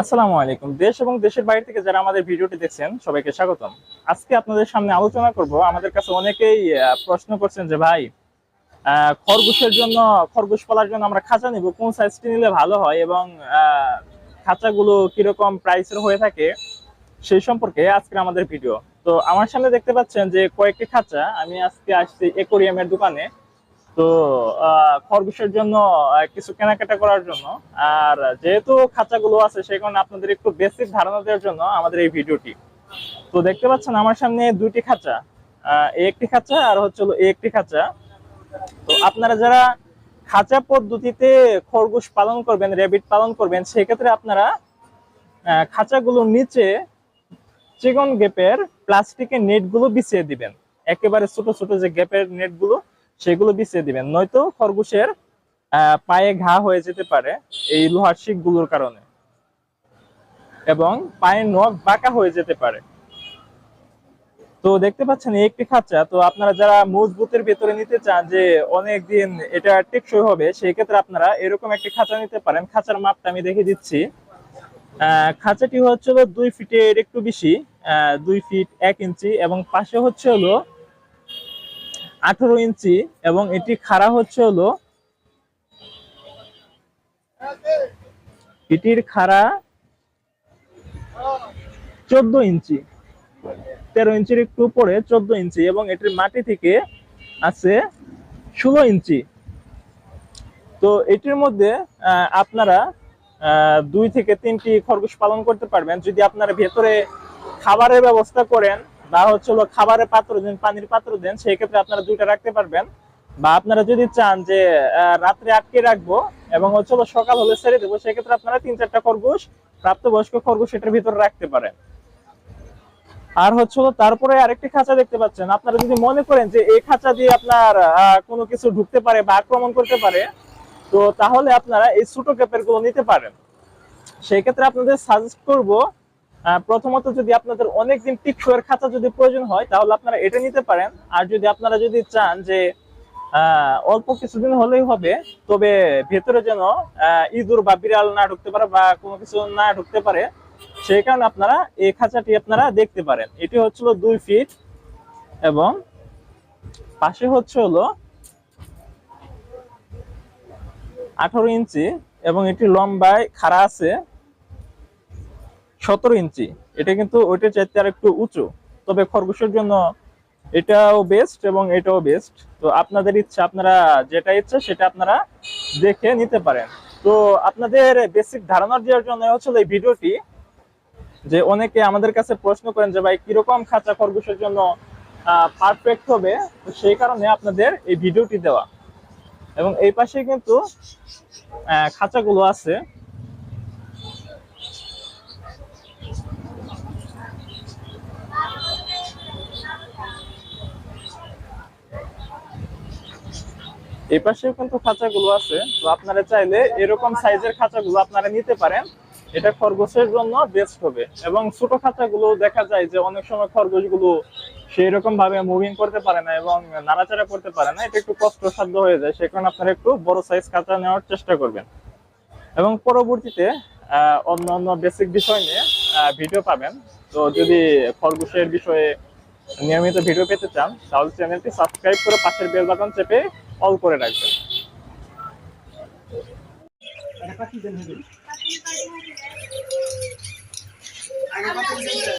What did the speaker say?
আসসালামু আলাইকুম। দেশ এবং দেশের বাইরে থেকে যারা আমাদের ভিডিওটি দেখছেন, সবাইকে স্বাগতম। আজকে আপনাদের সামনে আলোচনা করব। আমাদের কাছে অনেকেই প্রশ্ন করছেন যে, ভাই খরগোশের জন্য, খরগোশ পালার জন্য আমরা খাঁচা নিব। কোন সাইজটি নিলে ভালো হয় এবং খাঁচাগুলো কীরকম প্রাইসের হয়ে থাকে সেই সম্পর্কে আজকে আমাদের ভিডিও। তো আমার সামনে দেখতে পাচ্ছেন যে কয়েকটি খাঁচা। আমি আজকে আসছি একুরিয়ামের দোকানে। তো খরগোশের জন্য কিছু কেনাকাটা করার জন্য। আর যেহেতু খাঁচাগুলো আছে, সেই কারণে আপনাদের একটু বেসিক ধারণা দেওয়ার জন্য আমাদের এই ভিডিওটি। তো দেখতে পাচ্ছেন আমার সামনে দুইটি খাঁচা। একটি খাঁচা আর হচ্ছে একটি খাঁচা। তো আপনারা যারা খাঁচা পদ্ধতিতে খরগোশ পালন করবেন রেবিট পালন করবেন, সেক্ষেত্রে আপনারা খাঁচাগুলোর নিচে চিকন গেপের প্লাস্টিকের নেটগুলো বিছিয়ে দিবেন। একেবারে ছোট ছোট যে গ্যাপের নেটগুলো সেগুলো বিছিয়ে দিবেন। নয়তো খরগোশের পায়ে ঘা হয়ে যেতে পারে এই লোহার শিকগুলোর কারণে। এবং পায়ের নখ বাঁকা হয়ে যেতে পারে। তো দেখতে পাচ্ছেন একটি খাঁচা। তো আপনারা যারা মজবুতের ভেতরে নিতে চান যে অনেক দিন এটা টেকসই হবে সেই ক্ষেত্রে আপনারা এরকম একটি খাঁচা নিতে পারেন। খাঁচার মাপটা আমি দেখে দিচ্ছি। খাঁচাটি হচ্ছে হলো দুই ফিটের একটু বেশি দুই ফিট এক ইঞ্চি এবং পাশে হচ্ছে হলো আঠারো ইঞ্চি এবং এটি খাড়া হচ্ছে হলো এটির খাড়া চোদ্দ ইঞ্চি। তেরো ইঞ্চির একটু উপরে চোদ্দ ইঞ্চি এবং এটির মাটি থেকে আছে ষোলো ইঞ্চি। তো এটির মধ্যে আপনারা দুই থেকে তিনটি খরগোশ পালন করতে পারবেন। যদি আপনারা ভেতরে খাবারের ব্যবস্থা করেন বা হচ্ছে হলো খাবারের পাত্র দেন, পানির পাত্র দেন সেই ক্ষেত্রে আপনারা দুইটা রাখতে পারবেন। বা আপনারা যদি চান যে রাত্রে আটকে রাখব এবং হচ্ছে হলো সকাল হলে ছেড়ে দেবো, সেক্ষেত্রে আপনারা তিন চারটা খরগোশ, প্রাপ্তবয়স্ক খরগোশ এটার ভিতরে রাখতে পারেন। আর হচ্ছে তারপরে আরেকটি খাঁচা দেখতে পাচ্ছেন। আপনারা যদি মনে করেন যে, এই খাঁচা দিয়ে আপনার কোনো কিছু ঢুকতে পারে বা আক্রমণ করতে পারে, তো তাহলে আপনারা এই ছোট ক্যাপেরগুলো নিতে পারেন। সেই ক্ষেত্রে আপনাদের সাজেস্ট করব প্রথমত যদি আপনাদের অনেকদিন টিকসইয়ের খাতা যদি প্রয়োজন হয়, তাহলে আপনারা এটা নিতে পারেন। আর যদি আপনারা যদি চান যে অল্প কিছুদিন হলেই হবে, তবে ভেতরে যেন ইঁদুর বা বিড়াল না ঢুকতে পারে বা কোনো কিছু না ঢুকতে পারে, সেই কারণে আপনারা এই খাঁচাটি আপনারা দেখতে পারেন। এটি হচ্ছিল দুই ফিট এবং পাশে হচ্ছে হলো আঠারো ইঞ্চি এবং এটি লম্বায়, খাড়া আছে। সতেরো ইঞ্চি। এটা কিন্তু ওইটা চাইতে আর একটু উঁচু। তবে খরগোশের জন্য এটাও বেস্ট এবং এটাও বেস্ট তো আপনাদের ইচ্ছা, আপনারা যেটা ইচ্ছা সেটা আপনারা দেখে নিতে পারেন। তো আপনাদের বেসিক ধারণা দেওয়ার জন্য হচ্ছে এই ভিডিওটি যে অনেকে আমাদের কাছে প্রশ্ন করেন যে, ভাই, কীরকম খাঁচা খরগোশের জন্য পারফেক্ট হবে? তো সেই কারণে আপনাদের এই ভিডিওটি দেওয়া। এবং এই পাশে কিন্তু খাঁচাগুলো আছে। এই পাশেও কিন্তু খাঁচাগুলো আছে। তো আপনারা চাইলে এরকম সাইজের খাঁচাগুলো আপনারা নিতে পারেন। এটা খরগোশের জন্য বেস্ট হবে। এবং ছোট খাঁচাগুলো দেখা যায় যে অনেক সময় খরগোশগুলো সেই রকম ভাবে মুভিং করতে পারে না এবং নাড়াচাড়া করতে পারে না। এটা একটু কষ্টসাধ্য হয়ে যায় সে কারণে আপনারা একটু বড় সাইজ খাঁচা নেওয়ার চেষ্টা করবেন। এবং পরবর্তীতে অন্য অন্য বেসিক বিষয় নিয়ে ভিডিও পাবেন। তো যদি খরগোশের বিষয়ে নিয়মিত ভিডিও পেতে চান, তাহলে চ্যানেলটি সাবস্ক্রাইব করে পাশের বেল বাটন চেপে অল করে রাখবেন।